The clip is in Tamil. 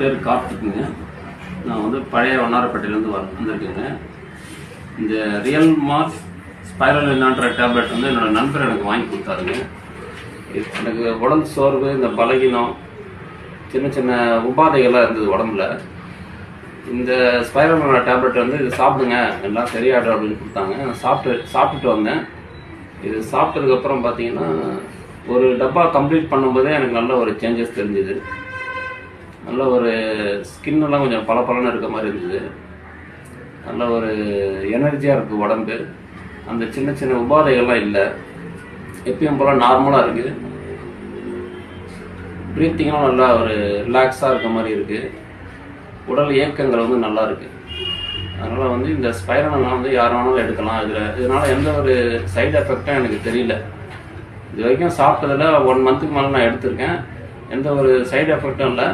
பேர் கார்த்திக்குங்க நான் வந்து பழைய வண்ணாரப்பேட்டையிலேருந்து வர வந்திருக்கேங்க. இந்த ரியல் மார்க் ஸ்பைரல் இல்லான்ற டேப்லெட் வந்து என்னோட நண்பர் எனக்கு வாங்கி கொடுத்தாருங்க. இது எனக்கு உடம்பு சோர்வு இந்த பலகீனம் சின்ன சின்ன உபாதைகள்லாம் இருந்தது உடம்புல. இந்த ஸ்பைரல் டேப்லெட் வந்து இது சாப்பிடுங்க எல்லாம் சரியாயிடும் அப்படின்னு கொடுத்தாங்க. நான் சாப்பிட்டு சாப்பிட்டுட்டு வந்தேன். இது சாப்பிட்டதுக்கப்புறம் பார்த்தீங்கன்னா ஒரு டப்பா கம்ப்ளீட் பண்ணும்போதே எனக்கு நல்ல ஒரு சேஞ்சஸ் தெரிஞ்சுது. நல்ல ஒரு ஸ்கின் எல்லாம் கொஞ்சம் பளபளன்னு இருக்க மாதிரி இருந்தது. நல்ல ஒரு எனர்ஜியாக இருக்குது உடம்பு. அந்த சின்ன சின்ன உபாதைகள்லாம் இல்லை. எப்பயும் போல் நார்மலாக இருக்குது ப்ரீத்திங்லாம் நல்லா ஒரு ரிலாக்ஸாக இருக்க மாதிரி இருக்குது உடல் இயக்கங்கள் வந்து நல்லா இருக்குது அதனால் வந்து இந்த ஸ்பைரலாம் வந்து யார் வேணாலும் எடுக்கலாம். இதில் இதனால் எந்த ஒரு சைடு எஃபெக்டும் எனக்கு தெரியல. இது வரைக்கும் சாப்பிட்டதில் ஒன் மந்த்துக்கு மேலே நான் எடுத்திருக்கேன். எந்த ஒரு சைடு எஃபெக்டும் இல்லை.